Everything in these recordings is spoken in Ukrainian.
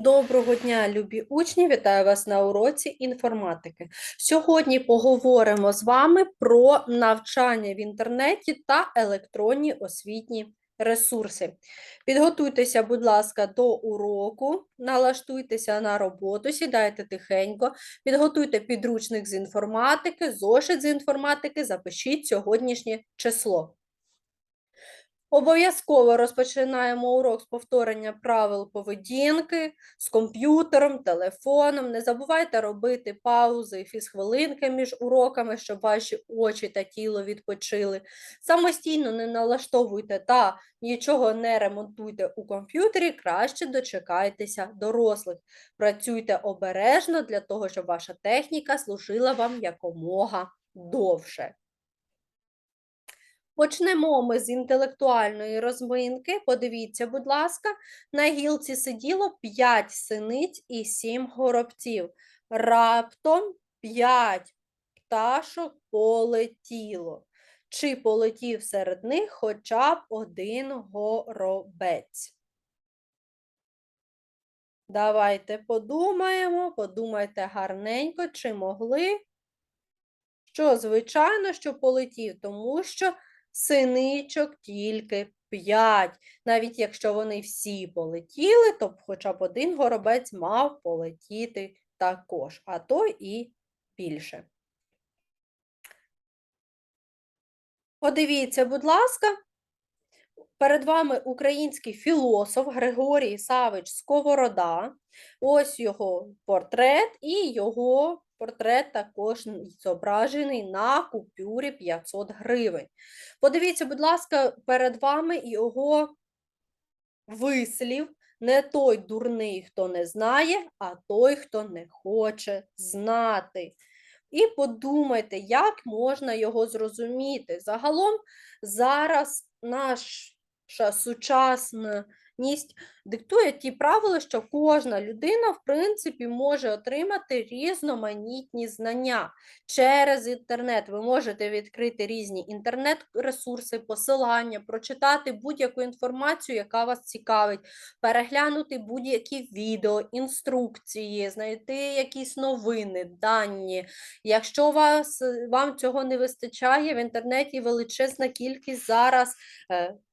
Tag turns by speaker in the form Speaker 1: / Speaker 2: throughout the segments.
Speaker 1: Доброго дня, любі учні! Вітаю вас на уроці інформатики. Сьогодні поговоримо з вами про навчання в інтернеті та електронні освітні ресурси. Підготуйтеся, будь ласка, до уроку, налаштуйтеся на роботу, сідайте тихенько, підготуйте підручник з інформатики, зошит з інформатики, запишіть сьогоднішнє число. Обов'язково розпочинаємо урок з повторення правил поведінки з комп'ютером, телефоном. Не забувайте робити паузи і фізхвилинки між уроками, щоб ваші очі та тіло відпочили. Самостійно не налаштовуйте та нічого не ремонтуйте у комп'ютері, краще дочекайтеся дорослих. Працюйте обережно для того, щоб ваша техніка служила вам якомога довше. Почнемо ми з інтелектуальної розминки. Подивіться, будь ласка, на гілці сиділо 5 синиць і 7 горобців. Раптом 5 пташок полетіло. Чи полетів серед них хоча б один горобець? Давайте подумаємо, подумайте гарненько, чи могли. Що, звичайно, що полетів, тому що синичок тільки п'ять. Навіть якщо вони всі полетіли, то хоча б один горобець мав полетіти також, а то і більше. Подивіться, будь ласка, перед вами український філософ Григорій Савич Сковорода. Ось його портрет і його портрет також зображений на купюрі 500 гривень. Подивіться, будь ласка, перед вами його вислів. Не той дурний, хто не знає, а той, хто не хоче знати. І подумайте, як можна його зрозуміти. Загалом зараз наша сучасна ність диктує ті правила, що кожна людина, в принципі, може отримати різноманітні знання через інтернет. Ви можете відкрити різні інтернет-ресурси, посилання, прочитати будь-яку інформацію, яка вас цікавить, переглянути будь-які відео, інструкції, знайти якісь новини, дані. Якщо вас, вам цього не вистачає, в інтернеті величезна кількість зараз.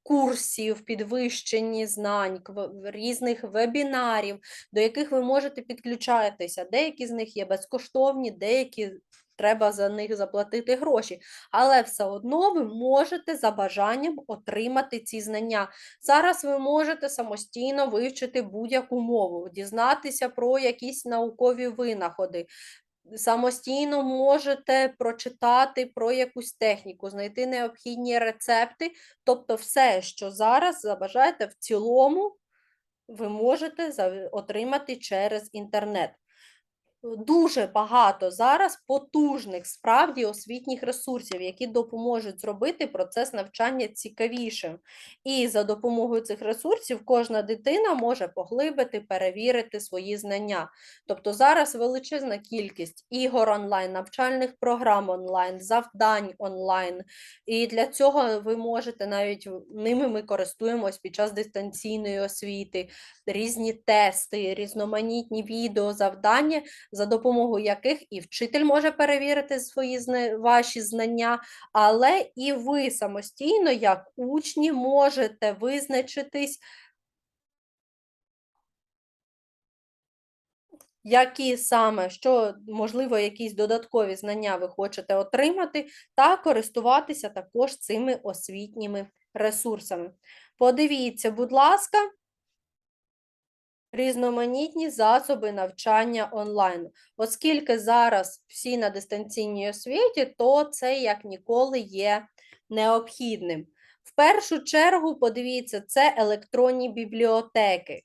Speaker 1: Курсів, підвищенні знань, різних вебінарів, до яких ви можете підключатися. Деякі з них є безкоштовні, деякі треба за них заплатити гроші. Але все одно ви можете за бажанням отримати ці знання. Зараз ви можете самостійно вивчити будь-яку мову, дізнатися про якісь наукові винаходи самостійно можете прочитати про якусь техніку, знайти необхідні рецепти. Тобто, все, що зараз забажаєте в цілому, ви можете отримати через інтернет. Дуже багато зараз потужних справді освітніх ресурсів, які допоможуть зробити процес навчання цікавішим. І за допомогою цих ресурсів кожна дитина може поглибити, перевірити свої знання. Тобто зараз величезна кількість ігор онлайн, навчальних програм онлайн, завдань онлайн. І для цього ви можете навіть ними ми користуємось під час дистанційної освіти, різні тести, різноманітні відео, завдання за допомогою яких і вчитель може перевірити свої ваші знання, але і ви самостійно, як учні, можете визначитись. Які саме, що, можливо, якісь додаткові знання ви хочете отримати, та користуватися також цими освітніми ресурсами. Подивіться, будь ласка, різноманітні засоби навчання онлайн. Оскільки зараз всі на дистанційній освіті, то це як ніколи є необхідним. В першу чергу, подивіться, це електронні бібліотеки,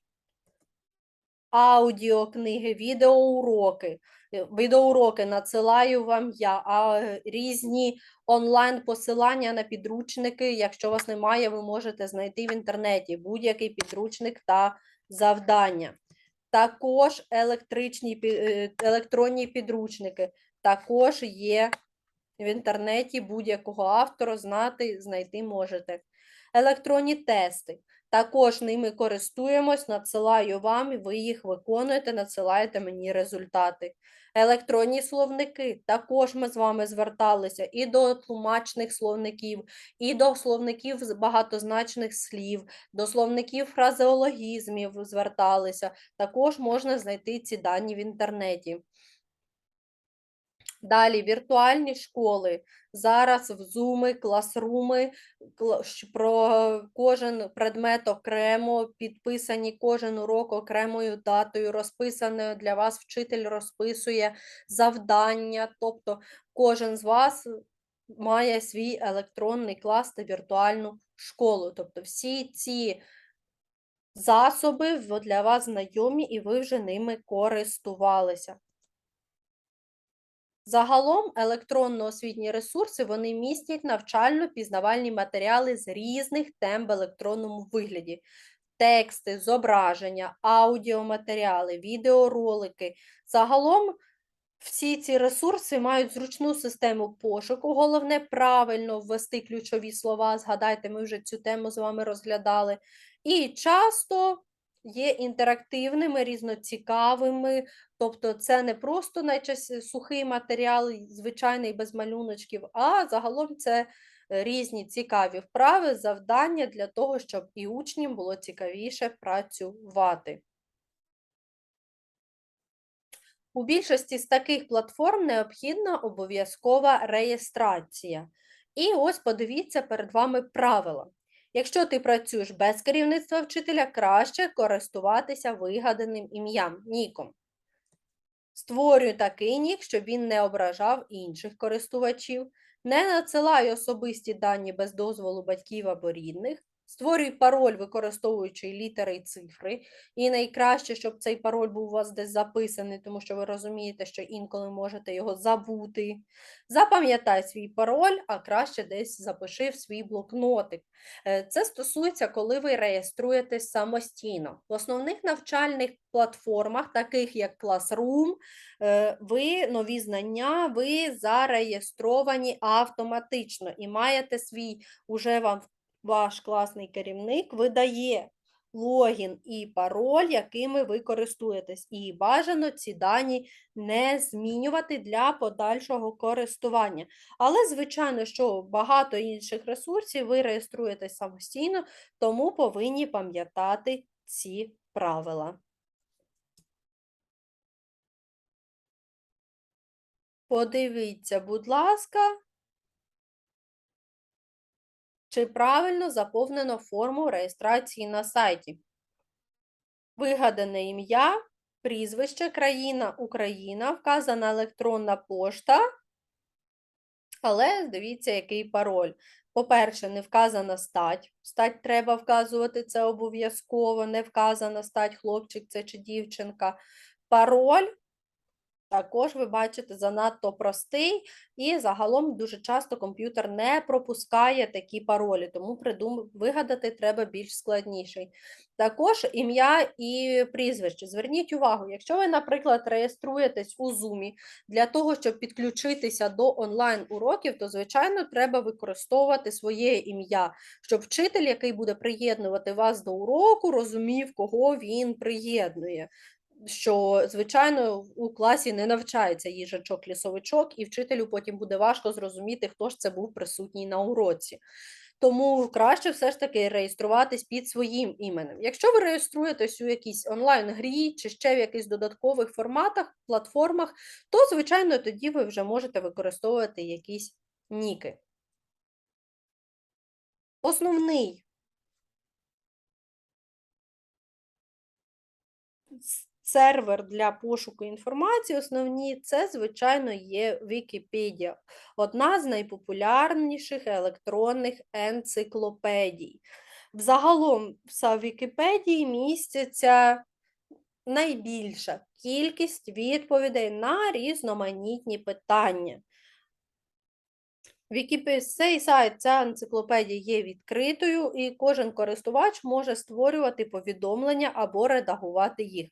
Speaker 1: аудіокниги, відеоуроки. Відеоуроки надсилаю вам я, а різні онлайн-посилання на підручники. Якщо вас немає, ви можете знайти в інтернеті будь-який підручник та завдання. Також електричні, е, електронні підручники. Також є в інтернеті будь-якого автора знати, знайти можете. Електронні тести. Також ними користуємось, надсилаю вам, ви їх виконуєте, надсилаєте мені результати. Електронні словники. Також ми з вами зверталися і до тлумачних словників, і до словників з багатозначних слів, до словників фразеологізмів зверталися. Також можна знайти ці дані в інтернеті. Далі віртуальні школи. Зараз в зуми, класруми про кожен предмет окремо, підписані кожен урок окремою датою, розписаною для вас вчитель розписує завдання. Тобто кожен з вас має свій електронний клас та віртуальну школу. Тобто всі ці засоби для вас знайомі і ви вже ними користувалися. Загалом електронно-освітні ресурси вони містять навчально-пізнавальні матеріали з різних тем в електронному вигляді. Тексти, зображення, аудіоматеріали, відеоролики. Загалом всі ці ресурси мають зручну систему пошуку. Головне правильно ввести ключові слова. Згадайте, ми вже цю тему з вами розглядали. І часто є інтерактивними, різноцікавими. Тобто це не просто найчастіше сухий матеріал, звичайний без малюночків, а загалом це е, різні цікаві вправи, завдання для того, щоб і учням було цікавіше працювати. У більшості з таких платформ необхідна обов'язкова реєстрація. І ось подивіться перед вами правила. Якщо ти працюєш без керівництва вчителя, краще користуватися вигаданим ім'ям, ніком. Створюй такий нік, щоб він не ображав інших користувачів. Не надсилай особисті дані без дозволу батьків або рідних. Створюй пароль, використовуючи літери і цифри. І найкраще, щоб цей пароль був у вас десь записаний, тому що ви розумієте, що інколи можете його забути. Запам'ятай свій пароль, а краще десь запиши в свій блокнотик. Е, Це стосується, коли ви реєструєтесь самостійно. В основних навчальних платформах, таких як Classroom, е, ви нові знання, ви зареєстровані автоматично і маєте свій уже вам ваш класний керівник видає логін і пароль, якими ви користуєтесь. І бажано ці дані не змінювати для подальшого користування. Але, звичайно, що багато інших ресурсів ви реєструєтесь самостійно, тому повинні пам'ятати ці правила. Подивіться, будь ласка, чи правильно заповнено форму реєстрації на сайті. Вигадане ім'я, прізвище, країна Україна, вказана електронна пошта, але дивіться, який пароль. По-перше, не вказана стать. Стать треба вказувати, це обов'язково. Не вказана стать, хлопчик це чи дівчинка. Пароль також ви бачите занадто простий, і загалом дуже часто комп'ютер не пропускає такі паролі, тому придум... вигадати треба більш складніший. Також ім'я і прізвище. Зверніть увагу, якщо ви, наприклад, реєструєтесь у Zoom для того, щоб підключитися до онлайн-уроків, то, звичайно, треба використовувати своє ім'я, щоб вчитель, який буде приєднувати вас до уроку, розумів, кого він приєднує що, звичайно, у класі не навчається їжачок-лісовичок, і вчителю потім буде важко зрозуміти, хто ж це був присутній на уроці. Тому краще все ж таки реєструватись під своїм іменем. Якщо ви реєструєтесь у якійсь онлайн-грі чи ще в якихось додаткових форматах, платформах, то, звичайно, тоді ви вже можете використовувати якісь ніки. Основний сервер для пошуку інформації основні це, звичайно, є Вікіпедія, одна з найпопулярніших електронних енциклопедій. Взагалом в Вікіпедії містяться найбільша кількість відповідей на різноманітні питання. Цей сайт, ця енциклопедія є відкритою, і кожен користувач може створювати повідомлення або редагувати їх.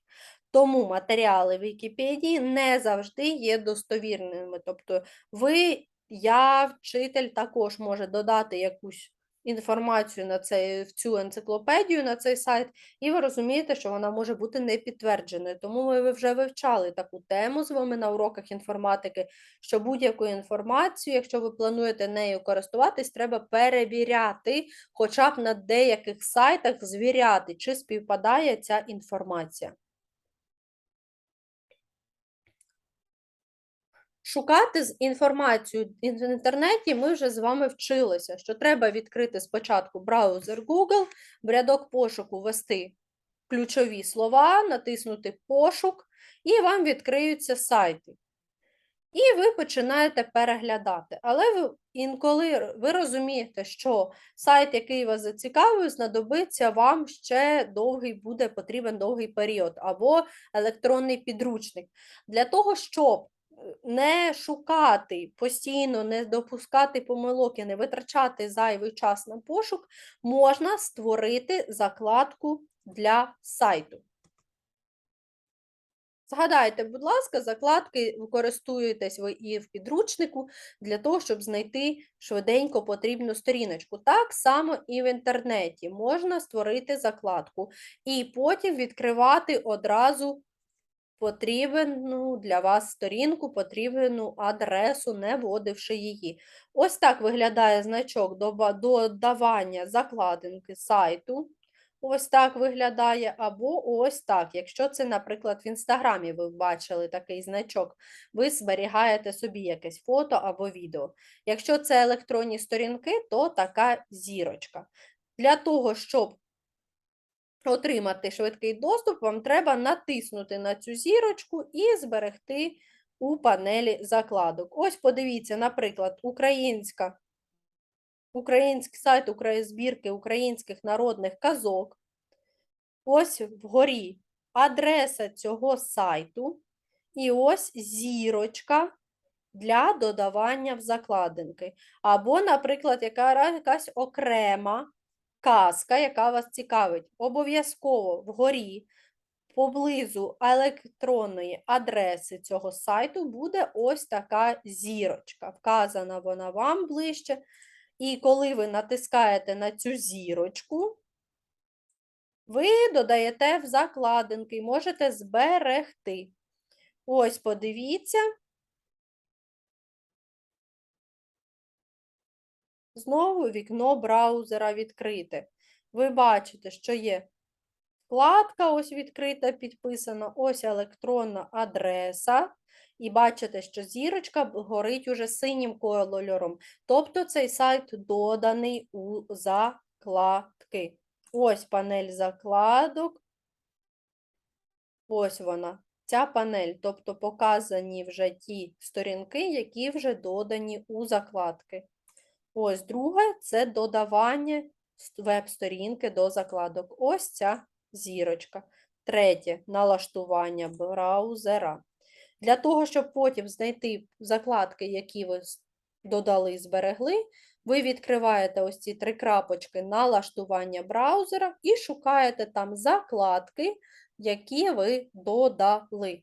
Speaker 1: Тому матеріали Вікіпедії не завжди є достовірними. Тобто ви, я, вчитель також може додати якусь інформацію на цей, в цю енциклопедію, на цей сайт, і ви розумієте, що вона може бути не підтвердженою. Тому ми вже вивчали таку тему з вами на уроках інформатики, що будь-яку інформацію, якщо ви плануєте нею користуватись, треба перевіряти, хоча б на деяких сайтах звіряти, чи співпадає ця інформація. Шукати інформацію в інтернеті ми вже з вами вчилися, що треба відкрити спочатку браузер Google, в рядок пошуку ввести ключові слова, натиснути пошук, і вам відкриються сайти. І ви починаєте переглядати. Але ви, інколи ви розумієте, що сайт, який вас зацікавив, знадобиться вам ще довгий буде потрібен довгий період, або електронний підручник. Для того, щоб не шукати постійно, не допускати помилок і не витрачати зайвий час на пошук, можна створити закладку для сайту. Згадайте, будь ласка, закладки користуєтесь ви і в підручнику для того, щоб знайти швиденько потрібну сторіночку. Так само і в інтернеті можна створити закладку і потім відкривати одразу потрібну для вас сторінку, потрібну адресу, не вводивши її. Ось так виглядає значок додавання закладинки сайту. Ось так виглядає, або ось так. Якщо це, наприклад, в інстаграмі ви бачили такий значок, ви зберігаєте собі якесь фото або відео. Якщо це електронні сторінки, то така зірочка. Для того, щоб отримати швидкий доступ, вам треба натиснути на цю зірочку і зберегти у панелі закладок. Ось подивіться, наприклад, українська, український сайт збірки українських народних казок. Ось вгорі адреса цього сайту. І ось зірочка для додавання в закладинки. Або, наприклад, яка, якась окрема казка, яка вас цікавить, обов'язково вгорі, поблизу електронної адреси цього сайту буде ось така зірочка. Вказана вона вам ближче. І коли ви натискаєте на цю зірочку, ви додаєте в закладинки і можете зберегти. Ось, подивіться, Знову вікно браузера відкрите. Ви бачите, що є вкладка, ось відкрита, підписана, ось електронна адреса. І бачите, що зірочка горить уже синім кольором. Тобто цей сайт доданий у закладки. Ось панель закладок. Ось вона. Ця панель, тобто показані вже ті сторінки, які вже додані у закладки. Ось друге це додавання веб-сторінки до закладок. Ось ця зірочка. Третє налаштування браузера. Для того, щоб потім знайти закладки, які ви додали і зберегли, ви відкриваєте ось ці три крапочки налаштування браузера і шукаєте там закладки, які ви додали.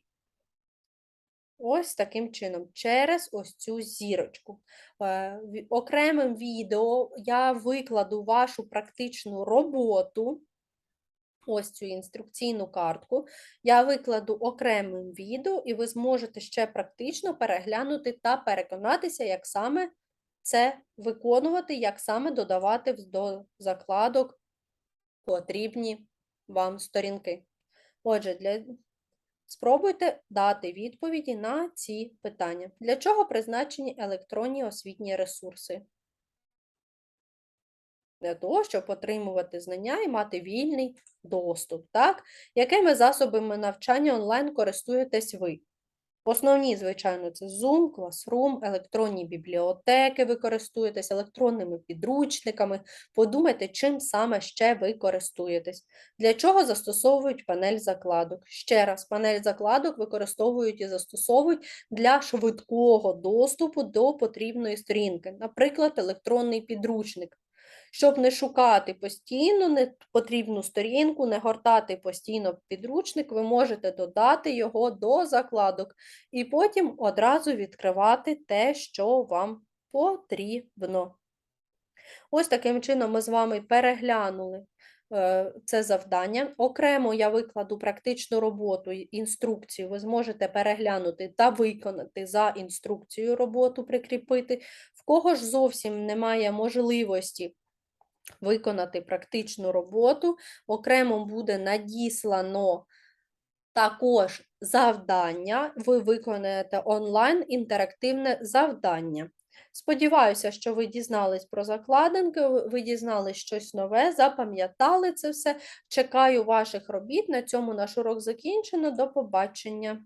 Speaker 1: Ось таким чином, через ось цю зірочку. Е, окремим відео я викладу вашу практичну роботу, ось цю інструкційну картку. Я викладу окремим відео, і ви зможете ще практично переглянути та переконатися, як саме це виконувати, як саме додавати до закладок потрібні вам сторінки. Отже, для Спробуйте дати відповіді на ці питання. Для чого призначені електронні освітні ресурси? Для того, щоб отримувати знання і мати вільний доступ. Так? Якими засобами навчання онлайн користуєтесь ви? Основні, звичайно, це Zoom, Classroom, електронні бібліотеки, ви користуєтесь електронними підручниками. Подумайте, чим саме ще ви користуєтесь. Для чого застосовують панель закладок? Ще раз, панель закладок використовують і застосовують для швидкого доступу до потрібної сторінки, наприклад, електронний підручник щоб не шукати постійно не потрібну сторінку, не гортати постійно підручник, ви можете додати його до закладок і потім одразу відкривати те, що вам потрібно. Ось таким чином ми з вами переглянули е, це завдання. Окремо я викладу практичну роботу, інструкцію. Ви зможете переглянути та виконати за інструкцією роботу, прикріпити. В кого ж зовсім немає можливості виконати практичну роботу, окремо буде надіслано також завдання. Ви виконаєте онлайн інтерактивне завдання. Сподіваюся, що ви дізнались про закладинки, ви- дізнались щось нове, запам'ятали це все. Чекаю ваших робіт. На цьому наш урок закінчено. До побачення.